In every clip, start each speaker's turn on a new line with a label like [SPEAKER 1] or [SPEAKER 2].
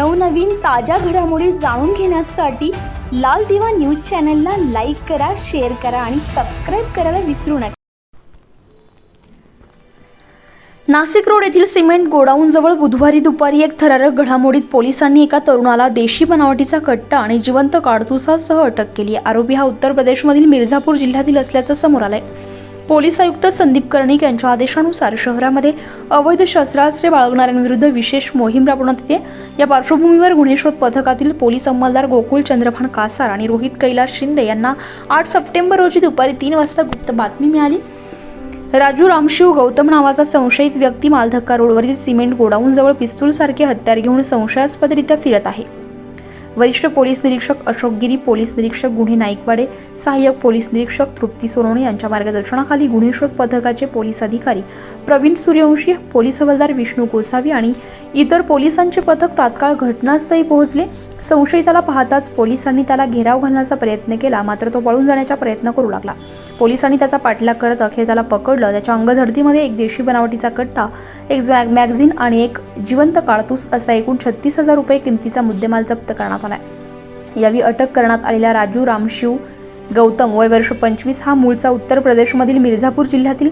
[SPEAKER 1] नवनवीन ताज्या घडामोडी जाणून घेण्यासाठी लाल दिवा न्यूज चॅनलला लाईक करा शेअर करा आणि सबस्क्राईब करायला विसरू नका. नाशिक रोड येथील सिमेंट गोडाऊनजवळ बुधवारी दुपारी एक थरारक घडामोडीत पोलिसांनी एका तरुणाला देशी बनावटीचा कट्टा आणि जिवंत काडतुसासह अटक केली. आरोपी हा उत्तर प्रदेशमधील मिर्झापूर जिल्ह्यातील असल्याचं समोर आलंय. पोलीस आयुक्त संदीप कर्णिक यांच्या आदेशानुसार शहरामध्ये अवैध शस्त्रास्त्रे बाळगणाऱ्यांविरुद्ध विशेष मोहीम राबवण्यात येते. या पार्श्वभूमीवर गुन्हे शोध पथकातील पोलीस अंमलदार गोकुळ चंद्रभान कासार आणि रोहित कैलास शिंदे यांना आठ सप्टेंबर रोजी दुपारी तीन वाजता गुप्त बातमी मिळाली. राजू रामशिव गौतम नावाचा संशयित व्यक्ती मालधक्का रोडवरील सिमेंट गोडाऊनजवळ पिस्तूलसारखे हत्यार घेऊन संशयास्पदरित्या फिरत आहे. वरिष्ठ पोलीस निरीक्षक अशोक गिरी पोलीस निरीक्षक गुन्हे नाईकवाडे सहाय्यक पोलीस निरीक्षक तृप्ती सोनवणे यांच्या मार्गदर्शनाखाली गुन्हे शोध पथकाचे पोलीस अधिकारी प्रवीण सूर्यवंशी पोलीस हवालदार विष्णू गोसावी आणि इतर पोलिसांचे पथक तात्काळ घटनास्थळी पोहोचले. संशयिताला पाहताच पोलिसांनी त्याला घेराव घालण्याचा प्रयत्न केला मात्र तो पळून जाण्याचा प्रयत्न करू लागला. पोलिसांनी त्याचा पाठलाग करत अखेर त्याला पकडलं. त्याच्या अंगझडतीमध्ये एक देशी बनावटीचा कट्टा एक झॅग मॅगझिन आणि एक जिवंत काळतूस असा एकूण छत्तीस हजार रुपये किमतीचा मुद्देमाल जप्त करण्यात आलाय. यावेळी अटक करण्यात आलेला राजू रामशिव गौतम वय वर्ष पंचवीस हा मूळचा उत्तर प्रदेशमधील मिर्झापूर जिल्ह्यातील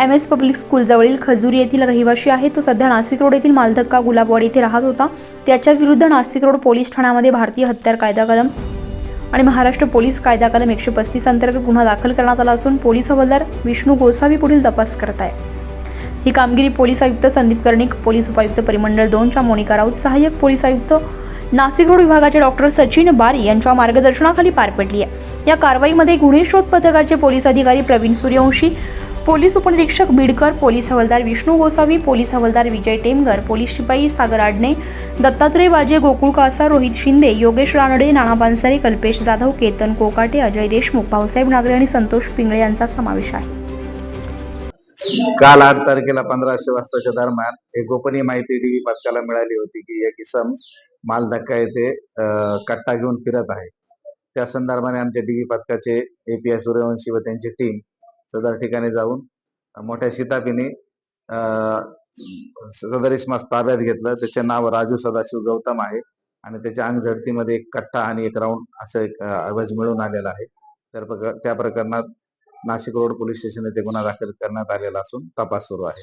[SPEAKER 1] एम एस पब्लिक स्कूलजवळील खजुरी येथील रहिवाशी आहे. तो सध्या नाशिक रोड येथील मालधक्का गुलाबवाडी येथे राहत होता. त्याच्या विरुद्ध नाशिक रोड पोलीस ठाण्यामध्ये भारतीय हत्यार कायदा कलम आणि महाराष्ट्र पोलीस कायदा कलम एकशे पस्तीस अंतर्गत गुन्हा दाखल करण्यात आला असून पोलीस हवालदार विष्णू गोसावी पुढील तपास करत आहे ही कामगिरी पोलीस आयुक्त संदीप कर्णिक पोलीस उपायुक्त परिमंडळ दोनच्या मोनिका राऊत सहाय्यक पोलीस आयुक्त नाशिक रोड विभागाचे डॉक्टर सचिन बारी यांच्या मार्गदर्शनाखाली पार पडली आहे. या कारवाईमध्ये गुन्हे शोध पथकाचे पोलीस अधिकारी प्रवीण सूर्यवंशी पोलीस उपनिरीक्षक बीडकर पोलीस हवालदार विष्णू गोसावी पोलीस हवालदार विजय टेमगर पोलीस शिपाई सागर आडणे दत्तात्रय बाजे गोकुळ कासा रोहित शिंदे योगेश रानडे नाना पानसरे कल्पेश जाधव केतन कोकाटे अजय देशमुख भाऊसाहेब नागरे आणि संतोष पिंगळे यांचा समावेश आहे.
[SPEAKER 2] काल आठ तारखेला पंधराशे वाजताच्या दरम्यान एक गोपनीय माहिती टीव्ही पथकाला मिळाली होती की एक इसम माल धक्का येथे कट्टा घेऊन फिरत आहे. त्या संदर्भाने आमच्या टीव्ही पथकाचे एपीआय सूर्यवंशी व त्यांची टीम सदर ठिकाणी जाऊन मोठ्या शिताफीने सदर इसमास ताब्यात घेतलं. त्याचे नाव राजू सदाशिव गौतम आहे आणि त्याच्या अंग झडतीमध्ये एक कट्टा आणि एक राऊंड असं एक अवज मिळून आलेला आहे. तर त्या प्रकरणात नाशिक रोड पोलीस स्टेशन येथे गुन्हा दाखल करण्यात आलेला असून तपास सुरू आहे.